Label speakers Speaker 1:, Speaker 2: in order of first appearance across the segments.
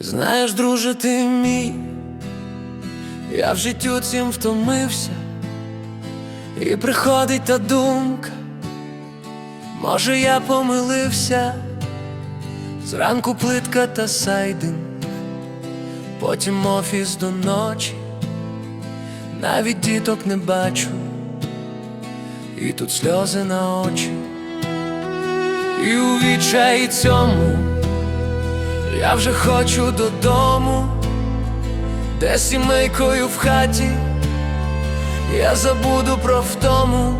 Speaker 1: Знаєш, друже, ти мій, я в життю цим втомився, і приходить та думка, може, я помилився, зранку плитка та сайдинг, потім офіс до ночі, навіть діток не бачу, і тут сльози на очі, і у відчаї цьому. Я вже хочу додому, де сімейкою в хаті, я забуду про втому,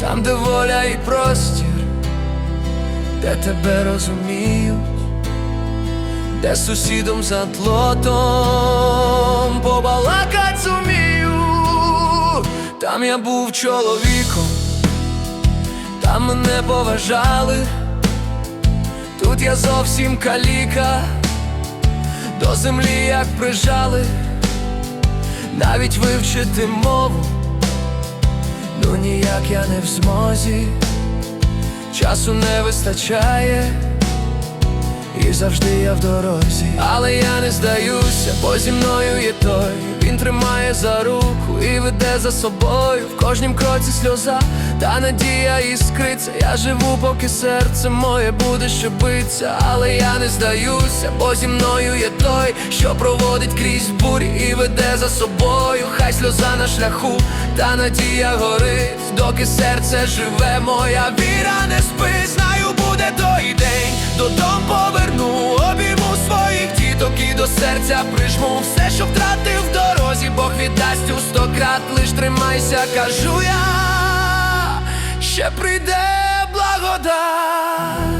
Speaker 1: там, де воля і простір, де тебе розуміють, де сусідом за тлотом побалакать зумію, там я був чоловіком, там мене поважали. Я зовсім каліка, до землі як прижали, навіть вивчити мову, ну ніяк я не в змозі, часу не вистачає, і завжди я в дорозі. Але я не здаюся, бо зі мною є той, він тримає за руку і веде за собою в кожнім кроці сльоза, та надія іскриться. Я живу, поки серце моє буде ще биться, але я не здаюся, бо зі мною є той, що проводить крізь бурі і веде за собою. Хай сльоза на шляху, та надія горить, доки серце живе, моя віра не спить, знаю, буде той день, серця прижму все, що втратив в дорозі, Бог віддасть у сто крат, лиш тримайся, кажу я, ще прийде благодать.